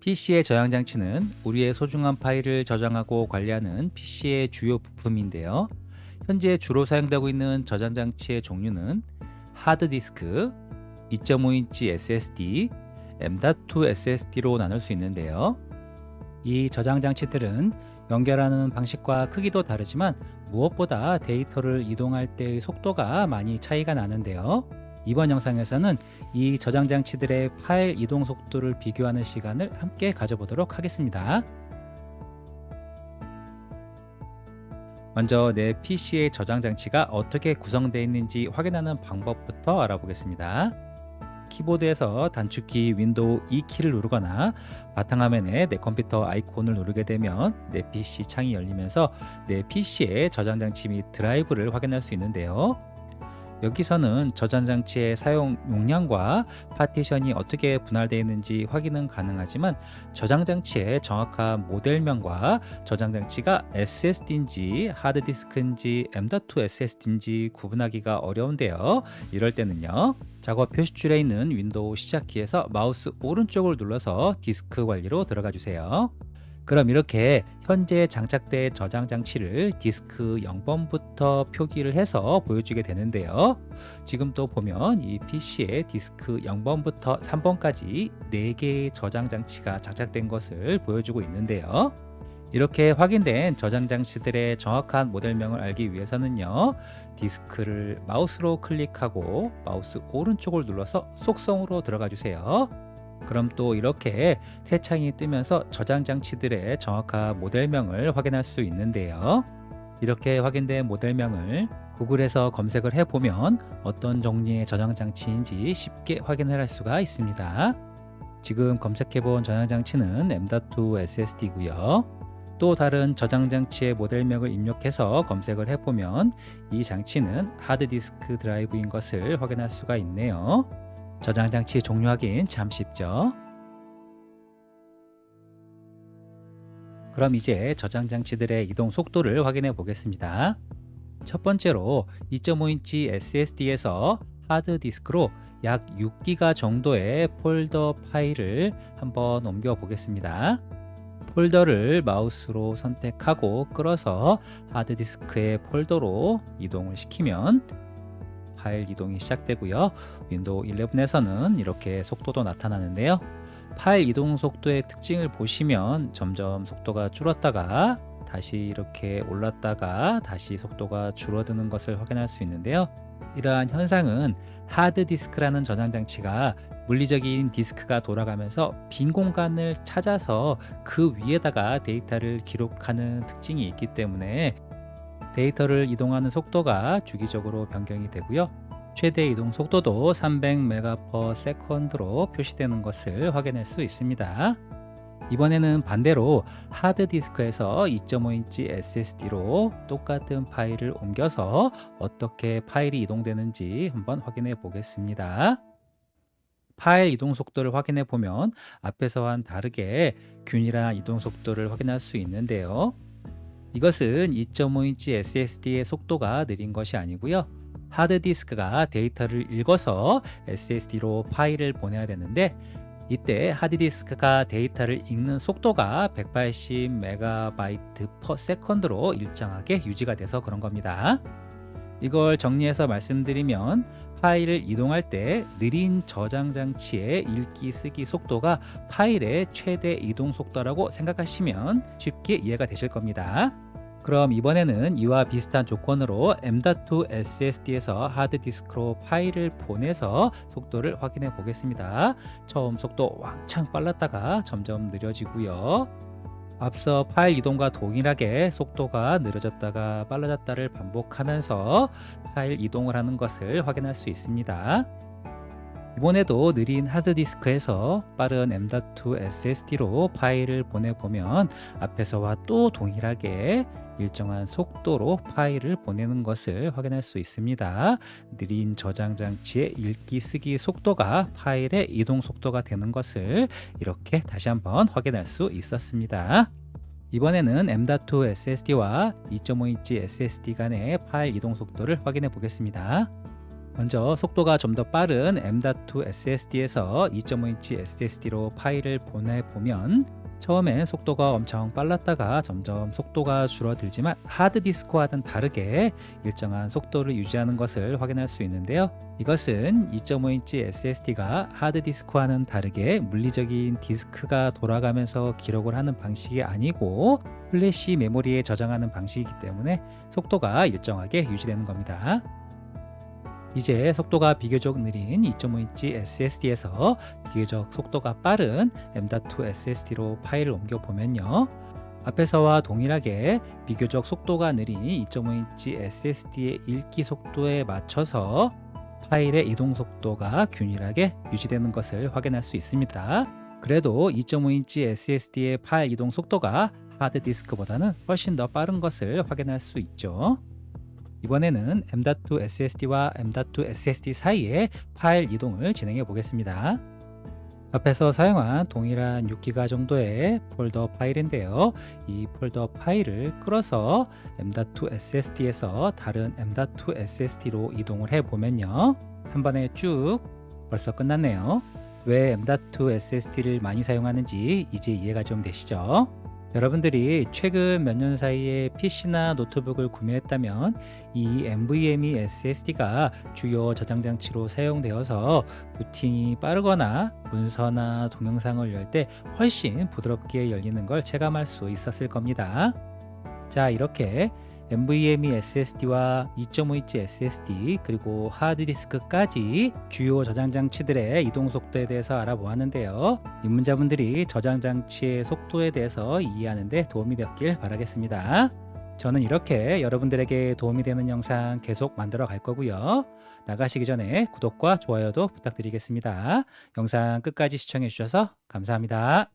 PC의 저장 장치는 우리의 소중한 파일을 저장하고 관리하는 PC의 주요 부품인데요. 현재 주로 사용되고 있는 저장 장치의 종류는 하드디스크, 2.5인치 SSD, M.2 SSD로 나눌 수 있는데요. 이 저장 장치들은 연결하는 방식과 크기도 다르지만 무엇보다 데이터를 이동할 때의 속도가 많이 차이가 나는데요. 이번 영상에서는 이 저장 장치들의 파일 이동 속도를 비교하는 시간을 함께 가져보도록 하겠습니다. 먼저 내 PC의 저장 장치가 어떻게 구성되어 있는지 확인하는 방법부터 알아보겠습니다. 키보드에서 단축키 윈도우 E 키를 누르거나 바탕화면에 내 컴퓨터 아이콘을 누르게 되면 내 PC 창이 열리면서 내 PC의 저장 장치 및 드라이브를 확인할 수 있는데요. 여기서는 저장 장치의 사용 용량과 파티션이 어떻게 분할되어 있는지 확인은 가능하지만 저장 장치의 정확한 모델명과 저장 장치가 SSD인지 하드디스크인지 M.2 SSD인지 구분하기가 어려운데요. 이럴 때는요. 작업 표시줄에 있는 윈도우 시작키에서 마우스 오른쪽을 눌러서 디스크 관리로 들어가 주세요. 그럼 이렇게 현재 장착된 저장 장치를 디스크 0번부터 표기를 해서 보여주게 되는데요. 지금 또 보면 이 PC에 디스크 0번부터 3번까지 4개의 저장 장치가 장착된 것을 보여주고 있는데요. 이렇게 확인된 저장 장치들의 정확한 모델명을 알기 위해서는요. 디스크를 마우스로 클릭하고 마우스 오른쪽을 눌러서 속성으로 들어가 주세요. 그럼 또 이렇게 새 창이 뜨면서 저장 장치들의 정확한 모델명을 확인할 수 있는데요. 이렇게 확인된 모델명을 구글에서 검색을 해보면 어떤 종류의 저장 장치인지 쉽게 확인을 할 수가 있습니다. 지금 검색해본 저장 장치는 M.2 SSD고요. 또 다른 저장 장치의 모델명을 입력해서 검색을 해보면 이 장치는 하드디스크 드라이브인 것을 확인할 수가 있네요. 저장 장치 종류 확인 참 쉽죠? 그럼 이제 저장 장치들의 이동 속도를 확인해 보겠습니다. 첫 번째로 2.5인치 SSD에서 하드디스크로 약 6기가 정도의 폴더 파일을 한번 옮겨 보겠습니다. 폴더를 마우스로 선택하고 끌어서 하드디스크의 폴더로 이동을 시키면 파일 이동이 시작되고요. 윈도우 11에서는 이렇게 속도도 나타나는데요. 파일 이동 속도의 특징을 보시면 점점 속도가 줄었다가 다시 이렇게 올랐다가 다시 속도가 줄어드는 것을 확인할 수 있는데요. 이러한 현상은 하드디스크라는 저장 장치가 물리적인 디스크가 돌아가면서 빈 공간을 찾아서 그 위에다가 데이터를 기록하는 특징이 있기 때문에 데이터를 이동하는 속도가 주기적으로 변경이 되고요. 최대 이동 속도도 300MB/s로 표시되는 것을 확인할 수 있습니다. 이번에는 반대로 하드디스크에서 2.5인치 SSD로 똑같은 파일을 옮겨서 어떻게 파일이 이동되는지 한번 확인해 보겠습니다. 파일 이동 속도를 확인해 보면 앞에서와는 다르게 균일한 이동 속도를 확인할 수 있는데요. 이것은 2.5인치 SSD의 속도가 느린 것이 아니고요. 하드디스크가 데이터를 읽어서 SSD로 파일을 보내야 되는데 이때 하드디스크가 데이터를 읽는 속도가 180MB/s로 일정하게 유지가 돼서 그런 겁니다. 이걸 정리해서 말씀드리면 파일을 이동할 때 느린 저장 장치의 읽기 쓰기 속도가 파일의 최대 이동 속도라고 생각하시면 쉽게 이해가 되실 겁니다. 그럼 이번에는 이와 비슷한 조건으로 M.2 SSD에서 하드디스크로 파일을 보내서 속도를 확인해 보겠습니다. 처음 속도 왕창 빨랐다가 점점 느려지고요. 앞서 파일 이동과 동일하게 속도가 느려졌다가 빨라졌다를 반복하면서 파일 이동을 하는 것을 확인할 수 있습니다. 이번에도 느린 하드디스크에서 빠른 M.2 SSD로 파일을 보내보면 앞에서와 또 동일하게 일정한 속도로 파일을 보내는 것을 확인할 수 있습니다. 느린 저장 장치의 읽기 쓰기 속도가 파일의 이동 속도가 되는 것을 이렇게 다시 한번 확인할 수 있었습니다. 이번에는 M.2 SSD와 2.5인치 SSD 간의 파일 이동 속도를 확인해 보겠습니다. 먼저 속도가 좀 더 빠른 M.2 SSD에서 2.5인치 SSD로 파일을 보내보면 처음엔 속도가 엄청 빨랐다가 점점 속도가 줄어들지만 하드디스크와는 다르게 일정한 속도를 유지하는 것을 확인할 수 있는데요. 이것은 2.5인치 SSD가 하드디스크와는 다르게 물리적인 디스크가 돌아가면서 기록을 하는 방식이 아니고 플래시 메모리에 저장하는 방식이기 때문에 속도가 일정하게 유지되는 겁니다. 이제 속도가 비교적 느린 2.5인치 SSD에서 비교적 속도가 빠른 M.2 SSD로 파일을 옮겨 보면요. 앞에서와 동일하게 비교적 속도가 느린 2.5인치 SSD의 읽기 속도에 맞춰서 파일의 이동 속도가 균일하게 유지되는 것을 확인할 수 있습니다. 그래도 2.5인치 SSD의 파일 이동 속도가 하드디스크보다는 훨씬 더 빠른 것을 확인할 수 있죠. 이번에는 M.2 SSD와 M.2 SSD 사이의 파일 이동을 진행해 보겠습니다. 앞에서 사용한 동일한 6기가 정도의 폴더 파일인데요. 이 폴더 파일을 끌어서 M.2 SSD에서 다른 M.2 SSD로 이동을 해 보면요. 한 번에 쭉 벌써 끝났네요. 왜 M.2 SSD를 많이 사용하는지 이제 이해가 좀 되시죠? 여러분들이 최근 몇 년 사이에 PC나 노트북을 구매했다면 이 NVMe SSD가 주요 저장 장치로 사용되어서 부팅이 빠르거나 문서나 동영상을 열 때 훨씬 부드럽게 열리는 걸 체감할 수 있었을 겁니다. 자, 이렇게 NVMe SSD와 2.5인치 SSD 그리고 하드디스크까지 주요 저장 장치들의 이동 속도에 대해서 알아보았는데요. 입문자분들이 저장 장치의 속도에 대해서 이해하는 데 도움이 되었길 바라겠습니다. 저는 이렇게 여러분들에게 도움이 되는 영상 계속 만들어 갈 거고요. 나가시기 전에 구독과 좋아요도 부탁드리겠습니다. 영상 끝까지 시청해 주셔서 감사합니다.